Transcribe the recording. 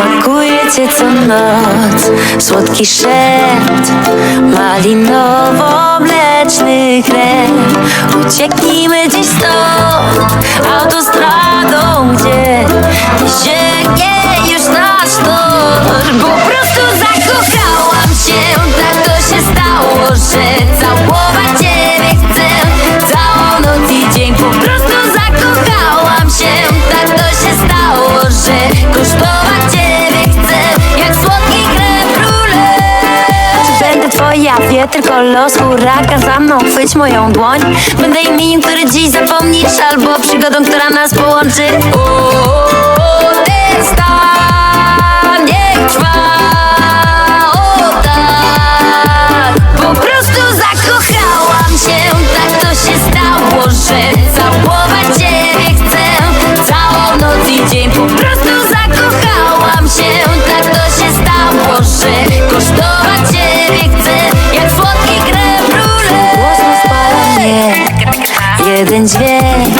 smakujecie co noc. Słodki szept, malinowo-mleczny krem Ucieknijmy dziś stąd, autostradą ja wie Tylko los huraka za mną no, Chwyć moją dłoń. Będę imieniem, który dziś zapomnisz Albo przygodą, która nas połączy. open dźwięk